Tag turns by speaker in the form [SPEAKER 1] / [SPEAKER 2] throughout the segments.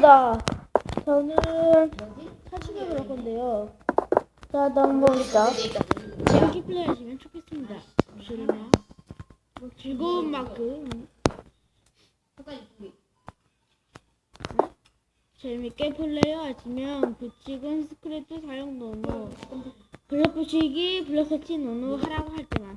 [SPEAKER 1] 반갑습니다. 저는 탈출을 할 건데요. 자, 다음 봅시다.
[SPEAKER 2] 재밌게 플레이하시면 좋겠습니다. 실나 즐거운 만큼 재밌게 플레이하시면 부칙은 스크립트 사용 노노 블럭 부식이 블럭 설치 노노 하라고 할 때만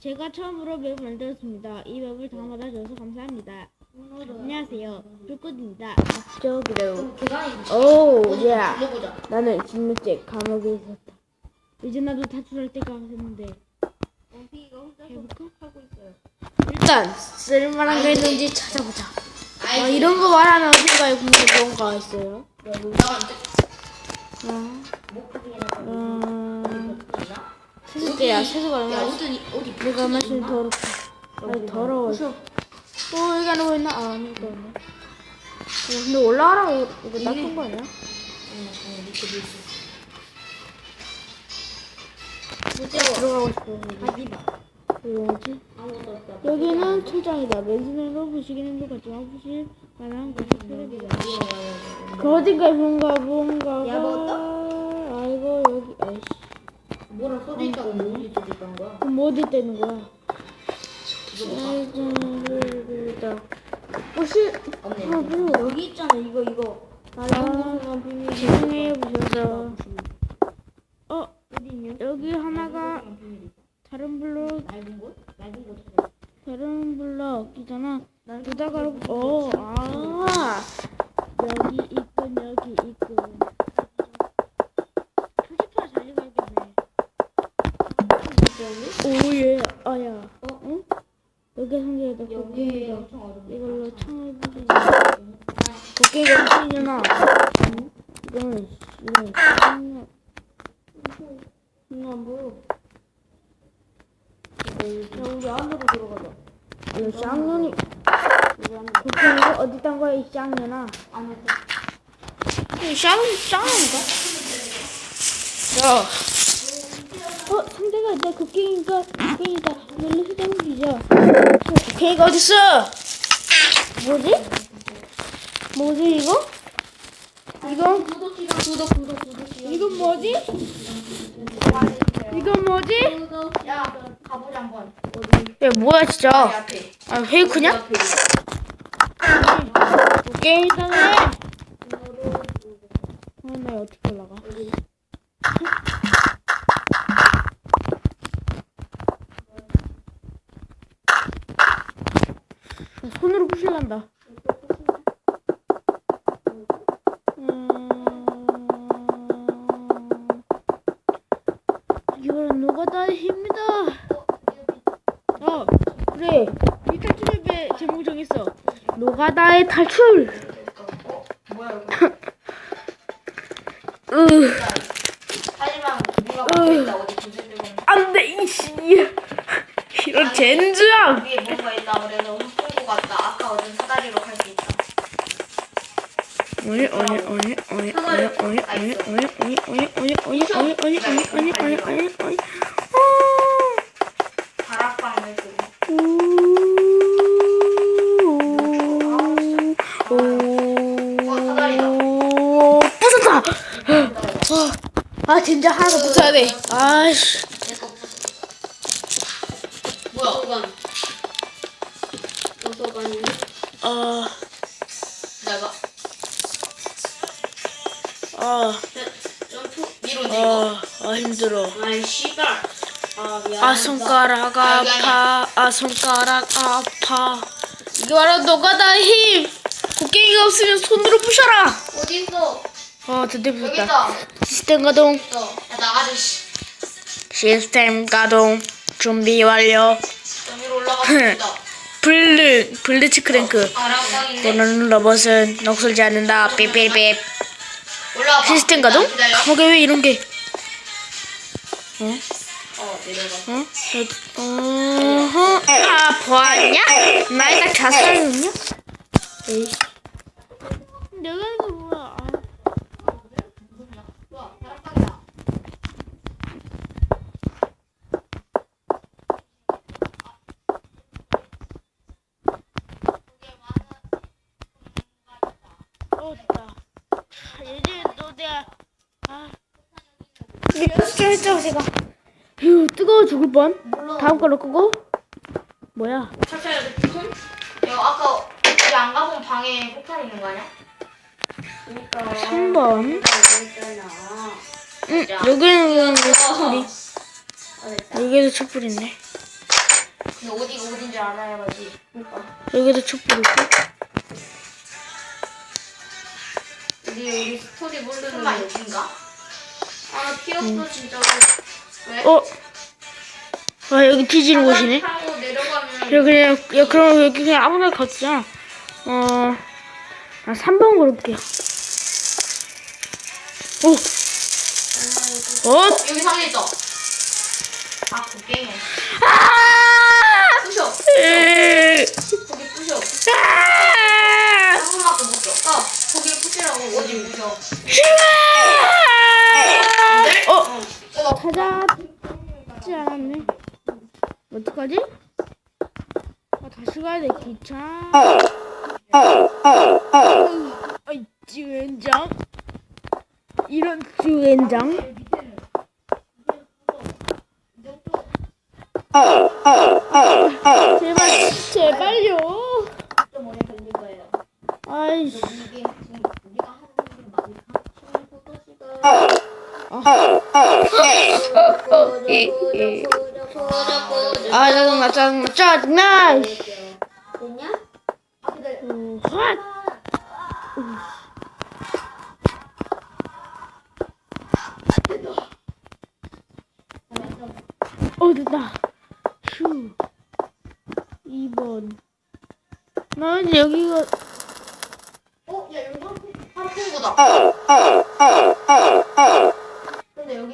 [SPEAKER 2] 제가 처음으로 맵을 만들었습니다. 이 맵을 다 받아줘서 감사합니다. 안녕하세요. 불꽃입니다.
[SPEAKER 1] 저기로.
[SPEAKER 3] 계단이
[SPEAKER 1] 오, 예. 나는 진물제 감옥에 있었다.
[SPEAKER 2] 이제 나도 탈출할 때가 됐는데?
[SPEAKER 3] 하고 있어요.
[SPEAKER 1] 일단 쓸만한 게 있는지 찾아보자. 아, 이런 거 말하면 어딘가에 뭔가 있어요. 음, 세수대야. 세수가
[SPEAKER 3] 야
[SPEAKER 1] 얼마나
[SPEAKER 3] 어디 어디
[SPEAKER 1] 내가 마신 더럽다. 아니 더러워. 또 여기 안에 뭐 있나? 아 아무것도 없네. 어, 근데 올라가라고 이거 닦은 거 아니야? 들어가고 싶어.
[SPEAKER 3] 가지 마.
[SPEAKER 1] 이거 뭐지?
[SPEAKER 3] 아무것도 없다.
[SPEAKER 1] 여기는 출장이다. 맨손으로 부시기는 것 같지만 부실 만한 것이 필요합니다. 그 어딘가에 뭔가 뭔가가
[SPEAKER 3] 야, 먹었다?
[SPEAKER 1] 아이고 여기 아이씨
[SPEAKER 3] 뭐라 써져 있다고 뭐지 써져 있다는 거야?
[SPEAKER 1] 그럼 뭐 어디 있다는 거야? 부실
[SPEAKER 3] 없네.
[SPEAKER 1] 하나 필요가
[SPEAKER 3] 여기 있잖아 이거 이거.
[SPEAKER 1] 아 죄송해요 부셔서 어
[SPEAKER 3] 어디?
[SPEAKER 1] 여기 하나가 다른 블록
[SPEAKER 3] 낡은 곳? 낡은 곳.
[SPEAKER 1] 다른 블록 있잖아 두다가 어아 여기 있군 여기 있군
[SPEAKER 2] 표지판 잘 읽어야겠네.
[SPEAKER 1] 오예 아야 어? 응? 여기 상자에다
[SPEAKER 3] 여기
[SPEAKER 1] 곡괭이다
[SPEAKER 3] 엄청 어둡네.
[SPEAKER 1] 이걸로 창을 부수지 없으려나 응? 이거는 이거는
[SPEAKER 3] 이거 안 보여. 야 우리 안으로 들어가자.
[SPEAKER 1] 이거 쌍년이
[SPEAKER 3] 우리 안으로.
[SPEAKER 1] 어디 딴 거야 이 쌍년아
[SPEAKER 3] 안으로.
[SPEAKER 1] 이 쌍, 쌍년인가? 야 어? 있다 곡괭이가 곡괭이가 이걸로 수정 뒤져 곡괭이가 어딨어? 뭐지? 뭐지 이거? 이거?
[SPEAKER 3] 구독 구독 구독이랑.
[SPEAKER 1] 이건 뭐지? 이건 뭐지?
[SPEAKER 3] 구독. 야 가보자 한번.
[SPEAKER 1] 야 뭐야
[SPEAKER 3] 내
[SPEAKER 1] 진짜
[SPEAKER 3] 앞에.
[SPEAKER 1] 아 페이크냐?
[SPEAKER 3] 앞에.
[SPEAKER 1] 게임이잖아 어나 어떻게 올라가 나 이거는 노가다입니다. 어, 그래.
[SPEAKER 2] 이 탈출 앱에 제목 정했어.
[SPEAKER 1] 노가다의 탈출. 으. 안돼 이씨 이런 젠장.
[SPEAKER 3] 위에 뭔가 있다 그래서 웃은 것 같다. 아까 어제 사다리로 갈
[SPEAKER 1] 오니 오니 오니 오니 오니 오니 오니 오니 오니 오니 오니 오니 오니 오니 오니 오니 오니 오니
[SPEAKER 3] 다락방을 쓰고.
[SPEAKER 1] 오 부쉈다 아 진짜 하나 더 붙여야 돼 아씨
[SPEAKER 3] 뭐야? 도서관. 도서관이
[SPEAKER 1] 아
[SPEAKER 3] 내가
[SPEAKER 1] 아,
[SPEAKER 3] 점프 위로 내고.
[SPEAKER 1] 아, 아 힘들어.
[SPEAKER 3] 아이 씨발. 아 미안.
[SPEAKER 1] 아 손가락 아파. 아 손가락 아파. 이게 바로 노가다의 힘. 곡괭이가 없으면 손으로 부셔라.
[SPEAKER 3] 어디 있어?
[SPEAKER 1] 어 드디어
[SPEAKER 3] 여기
[SPEAKER 1] 부셨다.
[SPEAKER 3] 있다.
[SPEAKER 1] 시스템 가동.
[SPEAKER 3] 있어. 야 나가자 씨.
[SPEAKER 1] 시스템 가동. 준비 완료.
[SPEAKER 3] 위로 올라가겠다.
[SPEAKER 1] 블루 블리츠 크랭크.
[SPEAKER 3] 다락방인데.
[SPEAKER 1] 보는 로봇은 녹슬지 않는다. 삐삐삐. 시스템 가동? 감옥에 왜 이런 게? 어?
[SPEAKER 3] 어 내려가.
[SPEAKER 1] 어? 어허. 아, 보았냐? 나이 딱 자살이냐? 에이.
[SPEAKER 2] 내가 이거 뭐야? 아. 어 됐다. 이제 너 내가 아
[SPEAKER 1] 연습 했죠 제가. 휴 뜨거워 죽을 뻔.
[SPEAKER 3] 물론
[SPEAKER 1] 다음 걸로 끄고. 뭐야?
[SPEAKER 3] 돼. 무슨? 이거 아까 우리 안 가본 방에 폭탄 있는 거 아니야?
[SPEAKER 4] 그러니까
[SPEAKER 1] 3번.
[SPEAKER 4] 그랬잖아.
[SPEAKER 1] 응 여기는 촛불이.
[SPEAKER 4] 어, 됐다.
[SPEAKER 1] 여기도 촛불 있네.
[SPEAKER 3] 근데 어디가 어딘지 알아야지.
[SPEAKER 1] 여기도 촛불 있고.
[SPEAKER 3] 우리 우리 스토리 모르는 설마 여긴가? 아 귀엽다 진짜로. 왜?
[SPEAKER 1] 어? 아 여기 뒤지는 곳이네.
[SPEAKER 3] 타고 내려가면
[SPEAKER 1] 그냥 야 그럼 여기 그냥 아무나 가자. 어, 아 3번 고를게요. 오, 어,
[SPEAKER 3] 여기 상자 있어. 아 곡괭이.
[SPEAKER 1] 아,
[SPEAKER 3] 부셔.
[SPEAKER 1] 으,
[SPEAKER 3] 거기 부셔.
[SPEAKER 1] 아,
[SPEAKER 3] 한 번밖에 못 써. 아 거기 부시라고 어디 부셔.
[SPEAKER 1] 어,
[SPEAKER 3] 이거
[SPEAKER 1] 찾았지 않았네. 어떡하지? 아 다시 가야 돼 귀찮. 아이 주엔장. 이런 주엔장. 제발 제발요. 아이씨.
[SPEAKER 4] 이게 지금 우리가 하는 게 많다. 지금 포토시가.
[SPEAKER 1] 아 짜증나 짜증나 짜증나.
[SPEAKER 4] 됐냐?
[SPEAKER 1] 어, 됐다. 휴. 2번. 난 여기가
[SPEAKER 3] 어? 야 여기 한풍구다.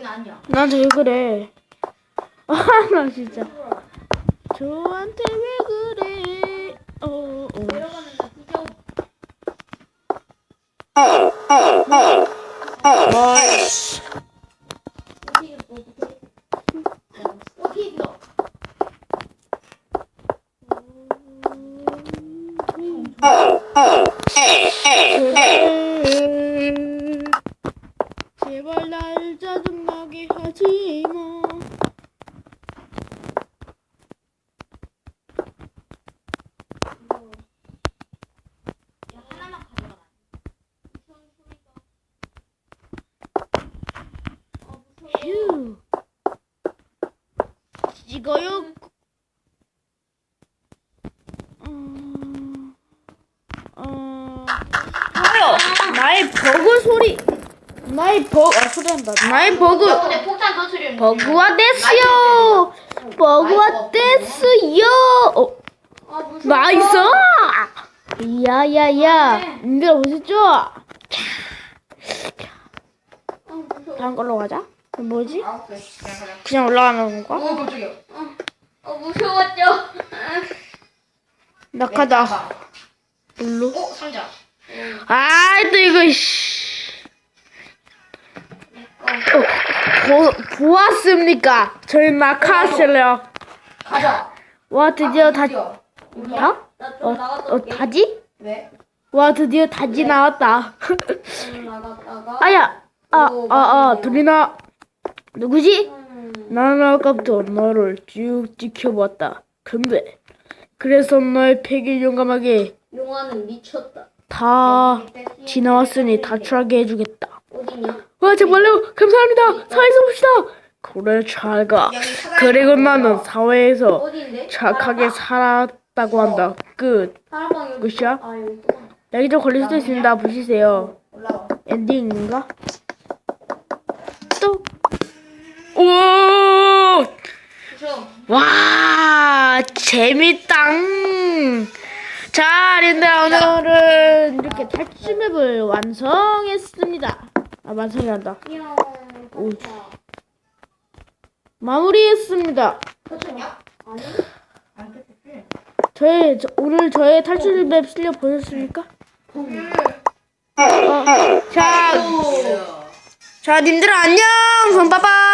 [SPEAKER 3] 아니야.
[SPEAKER 1] 나한테 왜 그래? 아 나 진짜. 저한테 왜 그래? 어, 어.
[SPEAKER 4] 뒤져.
[SPEAKER 1] 아이씨.
[SPEAKER 4] 어디 뭐 어떻게? 어디 있어?
[SPEAKER 1] 제발, 제발 날 짜증나게 하지 마.
[SPEAKER 3] 야 하나만 가져가.
[SPEAKER 1] 휴. 이거요. 어, 어, 아유, 나의 버그 소리. 나의 버, 아, 소리 한다. 나의 버그.
[SPEAKER 3] 폭탄 터트리는.
[SPEAKER 1] 버그와 데스요. 버그와 데스요. 어,
[SPEAKER 4] 아?
[SPEAKER 1] 나이스. 야야야. 님들 오셨죠?
[SPEAKER 4] 아.
[SPEAKER 1] 다음 걸로 가자. 뭐지?
[SPEAKER 3] 아. 그냥
[SPEAKER 1] 올라가는 건가?
[SPEAKER 3] 어.
[SPEAKER 4] 어 무서웠죠?
[SPEAKER 1] 낙하다. 물로.
[SPEAKER 3] 어 상자.
[SPEAKER 1] 아, 또 이거, 씨. 어, 보, 보았습니까? 저희 낙하 실력.
[SPEAKER 3] 가자.
[SPEAKER 1] 와, 드디어 다,
[SPEAKER 3] 드디어.
[SPEAKER 1] 다?
[SPEAKER 4] 나좀
[SPEAKER 1] 어,
[SPEAKER 4] 나갔다
[SPEAKER 1] 어,
[SPEAKER 4] 올게.
[SPEAKER 1] 다지?
[SPEAKER 3] 왜?
[SPEAKER 1] 와, 드디어 다지 나왔다.
[SPEAKER 4] 좀 나갔다가.
[SPEAKER 1] 아야, 아, 아, 아, 둘이나, 누구지?
[SPEAKER 4] 음.
[SPEAKER 1] 나는 아까부터 너를 쭉 지켜봤다. 근데, 그래서 너의 패기 용감하게
[SPEAKER 4] 용화는 미쳤다.
[SPEAKER 1] 다 지나왔으니 다출하게 해주겠다.
[SPEAKER 4] 어디냐?
[SPEAKER 1] 와 정말요 감사합니다 사회에서 봅시다 그래 잘가
[SPEAKER 3] 여기 사다리
[SPEAKER 1] 그리고 나는. 사회에서
[SPEAKER 4] 어디인데?
[SPEAKER 1] 착하게 살았다고 한다 끝
[SPEAKER 4] 사람방 여기.
[SPEAKER 1] 끝이야?
[SPEAKER 4] 아 여기
[SPEAKER 1] 좀 걸릴 수도 있습니다 보시세요
[SPEAKER 3] 올라와.
[SPEAKER 1] 엔딩인가? 또 오!
[SPEAKER 3] 부셔.
[SPEAKER 1] 와 재밌당 자 린들 오늘은 이렇게 탈출맵을 완성했습니다 아 완성이란다. 오. 마무리했습니다. 저의 저- 오늘 저의 탈출맵 실력 보셨습니까?
[SPEAKER 3] 음.
[SPEAKER 1] 어, 자, 자, 님들 안녕. 그럼 빠빠.